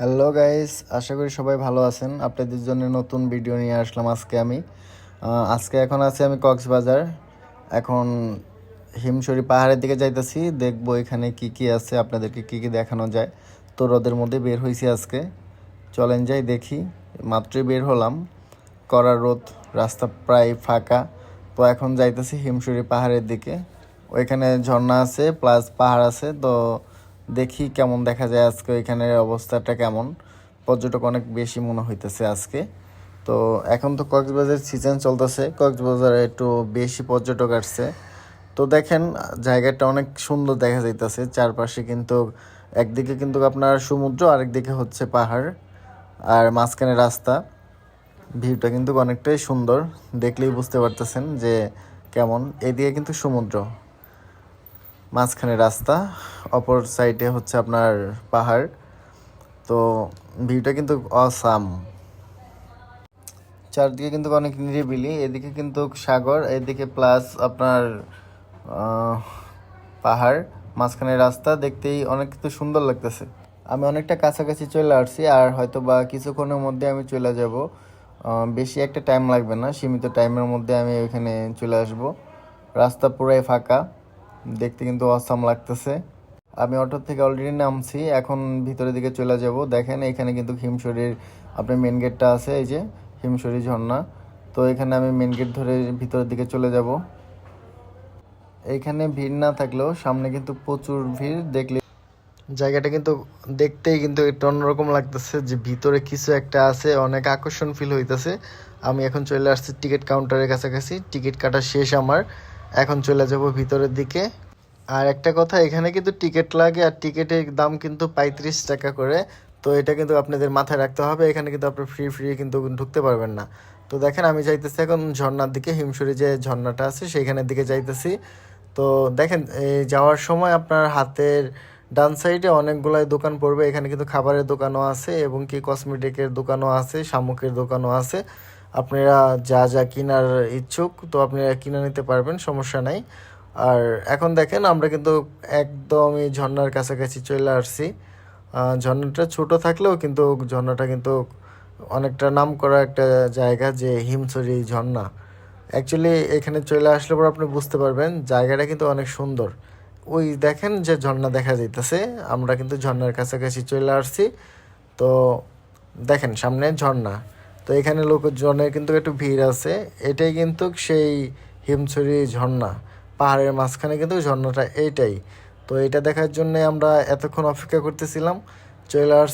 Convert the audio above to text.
Hello guys আশা করি সবাই ভালো আছেন। আপনাদের জন্য নতুন ভিডিও নিয়ে আসলাম আজকে আমি। আজকে এখন আছি আমি কক্সবাজার। এখন হিমশরি পাহাড়ের দিকে যাইতেছি। দেখব এখানে কি কি আছে। আপনাদেরকে কি কি দেখানো যায়। তো রোদের মধ্যে বের হয়েছি আজকে। চলেন যাই, দেখি। মাত্রই বের হলাম। করার রোদ, রাস্তা প্রায় ফাঁকা। তো এখন যাইতেছি হিমশরি পাহাড়ের দিকে। ওইখানে ঝর্ণা আছে প্লাস পাহাড় আছে। তো দেখি কেমন দেখা যায় আজকে ওইখানের অবস্থাটা কেমন। পর্যটক অনেক বেশি মনে হইতেছে আজকে। তো এখন তো কক্সবাজার সিজন চলতেছে, কক্সবাজারে একটু বেশি পর্যটক আসছে। তো দেখেন, জায়গাটা অনেক সুন্দর দেখা যাইতেছে। চারপাশে কিন্তু, একদিকে কিন্তু আপনার সমুদ্র, আরেকদিকে হচ্ছে পাহাড় আর মাঝখানে রাস্তা। ভিউটা কিন্তু অনেকটাই সুন্দর। দেখলেই বুঝতে পারতেছেন যে কেমন। এদিকে কিন্তু সমুদ্র। মাঝখানে রাস্তা, অপর সাইডে হচ্ছে আপনার পাহাড়। তো ভিউটা কিন্তু অসাম চারদিকে কিন্তু অনেক নিরিবিলি, এদিকে কিন্তু সাগর, এদিকে প্লাস আপনার পাহাড়, মাঝখানে রাস্তা, দেখতেই অনেক কিন্তু সুন্দর লাগতেছে। আমি অনেকটা কাছাকাছি চলে আসছি, আর হয়তো বা কিছুক্ষণের মধ্যে আমি চলে যাব। বেশি একটা টাইম লাগবে না, সীমিত টাইমের মধ্যে আমি ওইখানে চলে আসব। রাস্তা পুরাই ফাঁকা। দেখতে কিন্তু অসাম লাগতেছে। আমি অটোর থেকে অলরেডি নামছি, এখন ভিতরের দিকে চলে যাব। দেখেন, এখানে কিন্তু হিমশরীর, আপনার মেন গেটটা আছে, এই যে হিমশরী ঝর্ণা। তো এখানে আমি মেন গেট ধরে ভিতরের দিকে চলে যাব। এইখানে ভিড় না থাকলেও সামনে কিন্তু প্রচুর ভিড়, দেখলে জায়গাটা কিন্তু দেখতেই কিন্তু একটু অন্যরকম লাগতেছে যে ভিতরে কিছু একটা আছে, অনেক আকর্ষণ ফিল হইতেছে। আমি এখন চলে আসছি টিকিট কাউন্টারের কাছাকাছি। টিকিট কাটা শেষ আমার। এখন চলে যাব ভিতরের দিকে। আর একটা কথা, এখানে কিন্তু টিকিট লাগে, আর টিকিটের দাম কিন্তু পঁয়ত্রিশ টাকা করে। তো এটা কিন্তু আপনাদের মাথায় রাখতে হবে, এখানে কিন্তু আপনি ফ্রি ফ্রি কিন্তু ঢুকতে পারবেন না। তো দেখেন, আমি যাইতেছি এখন ঝর্ণার দিকে, হিমশরী যে ঝর্ণাটা আছে, সেইখানের দিকে যাইতেছি। তো দেখেন, এই যাওয়ার সময় আপনার হাতের ডান সাইডে অনেকগুলাই দোকান পড়বে। এখানে কিন্তু খাবারের দোকানও আছে এবং কি কসমেটিকের দোকানও আছে, শামুকের দোকানও আছে। আপনারা যা যা কেনার ইচ্ছুক তো আপনারা কিনে নিতে পারবেন সমস্যা নাই। আর এখন দেখেন আমরা কিন্তু একদমই ঝর্ণার কাছাকাছি চলে আসছি। আহ, ঝর্ণাটা ছোট থাকলেও কিন্তু ঝর্ণাটা কিন্তু অনেকটা নাম করা একটা জায়গা যে হিমছড়ি ঝর্ণা। অ্যাকচুয়ালি এখানে চলে আসলে পর আপনি বুঝতে পারবেন জায়গাটা কিন্তু অনেক সুন্দর। ওই দেখেন যে ঝর্ণা দেখা যাইতেছে আমরা কিন্তু ঝর্ণার কাছাকাছি চলে আসছি। তো দেখেন সামনে ঝর্ণা। তো এখানে লোকজনের কিন্তু একটু ভিড় আছে। এটাই কিন্তু সেই হিমছড়ি ঝর্ণা। পাহাড়ের মাঝখানে কিন্তু ঝর্ণাটা এইটাই। তো এটা দেখার জন্যে আমরা এতক্ষণ অপেক্ষা করতেছিলাম। চলে